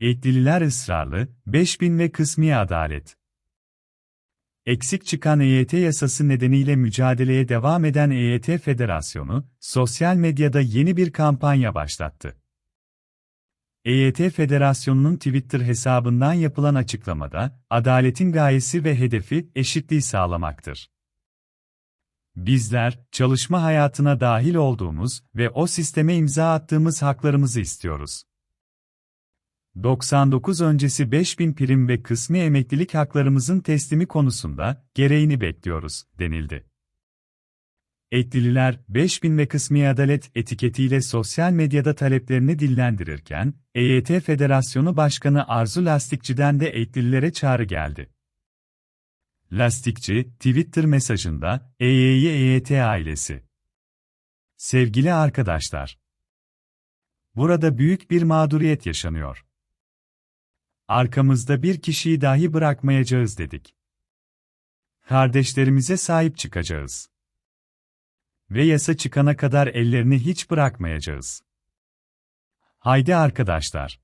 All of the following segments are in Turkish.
Eğitlililer ısrarlı, 5000 ve kısmi adalet. Eksik çıkan EYT yasası nedeniyle mücadeleye devam eden EYT Federasyonu, sosyal medyada yeni bir kampanya başlattı. EYT Federasyonu'nun Twitter hesabından yapılan açıklamada, adaletin gayesi ve hedefi eşitliği sağlamaktır. Bizler, çalışma hayatına dahil olduğumuz ve o sisteme imza attığımız haklarımızı istiyoruz. 99 öncesi 5000 prim ve kısmi emeklilik haklarımızın teslimi konusunda gereğini bekliyoruz, denildi. Etlililer, 5000 ve kısmi adalet etiketiyle sosyal medyada taleplerini dillendirirken, EYT Federasyonu Başkanı Arzu Lastikçi'den de etlilere çağrı geldi. Lastikçi, Twitter mesajında, EYY EYT ailesi. Sevgili arkadaşlar. Burada büyük bir mağduriyet yaşanıyor. Arkamızda bir kişiyi dahi bırakmayacağız dedik. Kardeşlerimize sahip çıkacağız. Ve yasa çıkana kadar ellerini hiç bırakmayacağız. Haydi arkadaşlar.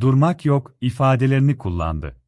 Durmak yok ifadelerini kullandı.